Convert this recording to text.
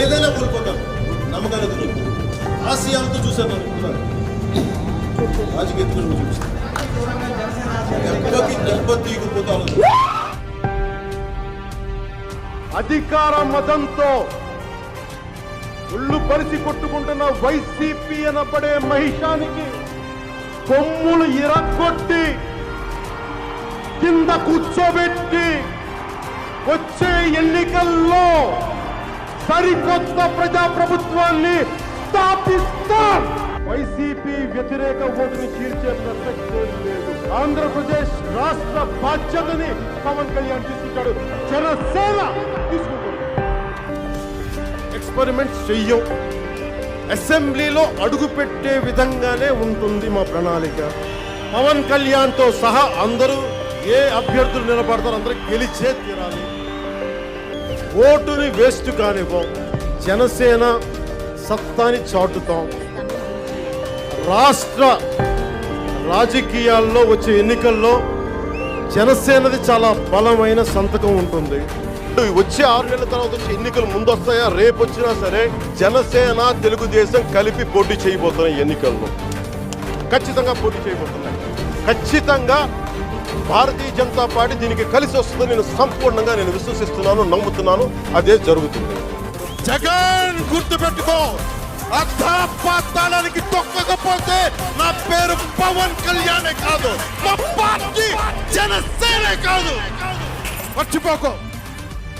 ఏదైనా కోల్పోతాం. నమ్మకాలు ఎదురు. ఆశయాలతో చూశాను అనుకున్నాను రాజకీయ ఎత్తులు చూపిస్తాను దెబ్బకి దెబ్బ తీగిపోతాను అధికార మతంతో ఒళ్ళు పరిచి కొట్టుకుంటున్న వైసీపీ అనబడే మహిషానికి కొమ్ములు ఇరగొట్టి కింద కూర్చోబెట్టి వచ్చే ఎన్నికల్లో సరికొత్త ప్రజాప్రభుత్వాన్ని స్థాపిస్తాం వైసీపీ వ్యతిరేక ఓటుని చీల్చే ప్రసక్తే లేదు ఆంధ్రప్రదేశ్ రాష్ట్ర బాధ్యతని పవన్ కళ్యాణ్ తీసుకుంటాడు జనసేన తీసుకుంటాడు ఎక్స్పెరిమెంట్స్ చెయ్యం. అసెంబ్లీలో అడుగు పెట్టే విధంగానే ఉంటుంది మా ప్రణాళిక. పవన్ కళ్యాణ్తో సహా అందరూ ఏ అభ్యర్థులు నిలబడతారో అందరూ గెలిచే తీరాలి. ఓటుని వేస్ట్ కానివ్వం. జనసేన సత్తాని చాటుతాం. రాష్ట్ర రాజకీయాల్లో వచ్చే ఎన్నికల్లో జనసేనది చాలా బలమైన సంతకం ఉంటుంది. వచ్చే ఆరు నెలల తర్వాత వచ్చే ఎన్నికలు ముందు వస్తాయా రేపు వచ్చినా సరే జనసేన తెలుగుదేశం కలిపి పోటీ చేయబోతున్నాయి ఎన్నికల్లో. ఖచ్చితంగా పోటీ చేయబోతున్నాయి. ఖచ్చితంగా భారతీయ జనతా పార్టీ దీనికి కలిసి వస్తుందని నేను సంపూర్ణంగా నేను విశ్వసిస్తున్నాను నమ్ముతున్నాను. అదే జరుగుతుంది. జగన్ గుర్తుపెట్టుకో. అర్థపాతాళానికి తొక్కకపోతే నా పేరు పవన్ కళ్యాణే కాదు. మా పార్టీ జనసేనే కాదు. మర్చిపోకో.